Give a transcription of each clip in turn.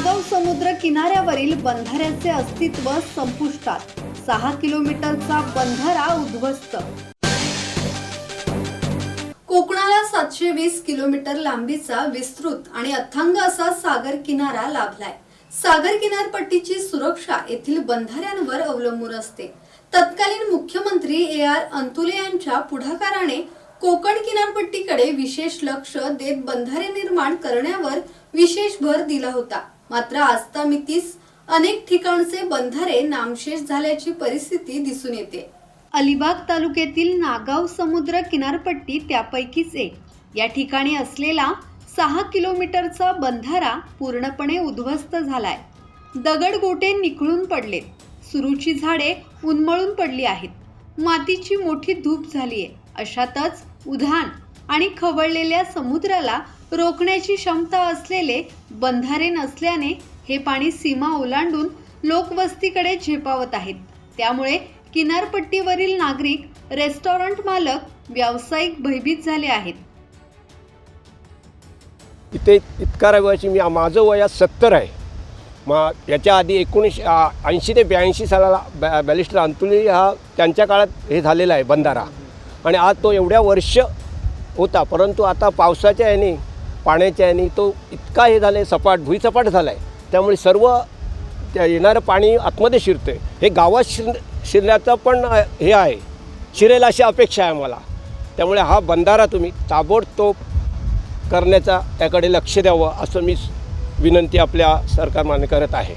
समुद्र किनाऱ्यावरील बंधाऱ्याचे अस्तित्व संपुष्टात. सहा किलोमीटरचा बंधारा उद्ध्वस्त. कोकणाला सातशे वीस किलोमीटर लांबीचा विस्तृत आणि अथांग असा सागर किनारा लाभलाय. सागर किनारपट्टीची सुरक्षा येथील बंधाऱ्यांवर अवलंबून असते. तत्कालीन मुख्यमंत्री ए आर अंतुले यांच्या पुढाकाराने कोकण किनारपट्टीकडे विशेष लक्ष देत बंधारे निर्माण करण्यावर विशेष भर दिला होता. मात्र आजतामितीस अनेक ठिकाणचे बंधारे नामशेष झाल्याची परिस्थिती दिसून येते. अलिबाग तालुक्यातील नागाव समुद्र किनारपट्टी त्यापैकीच एक. या ठिकाणी असलेला सहा किलोमीटरचा बंधारा पूर्णपणे उद्ध्वस्त झालाय. दगडगोटे निखळून पडलेत. सुरूची झाडे उन्मळून पडली आहेत. मातीची मोठी धूप झालीये. अशातच उधाण आणि खवळलेल्या समुद्राला रोखण्याची क्षमता असलेले बंधारे नसल्याने हे पाणी सीमा ओलांडून लोकवस्तीकडे झेपावत आहेत. त्यामुळे किनारपट्टीवरील नागरिक रेस्टॉरंट मालक व्यावसायिक भयभीत झाले आहेत. इथे इतका रहिवासी मी माझं वयात सत्तर आहे. मग याच्या आधी एकोणीसशे ऐंशी ते ब्याऐंशी सालाला बॅ बॅलिस्टर अंतुली हा त्यांच्या काळात हे झालेला आहे बंधारा. आणि आज तो एवढ्या वर्ष होता परंतु आता पावसाच्या याने पाण्याच्या याने तो इतका हे झालं आहे सपाट भुईसपाट झाला आहे त्यामुळे सर्व त्या येणारं पाणी आतमध्ये शिरतं आहे हे गावात शिर शिरण्याचं पण हे आहे. शिरेल अशी अपेक्षा आहे मला त्यामुळे हा बंधारा तुम्ही ताबडतोब करण्याचा त्याकडे लक्ष द्यावं असं मी विनंती आपल्या सरकारमान्य करत आहे.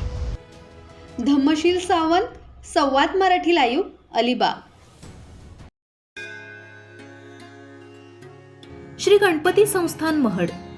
धम्मशील सावंत संवाद मराठी लाईव्ह अलिबाग. श्री गणपती संस्थान महड.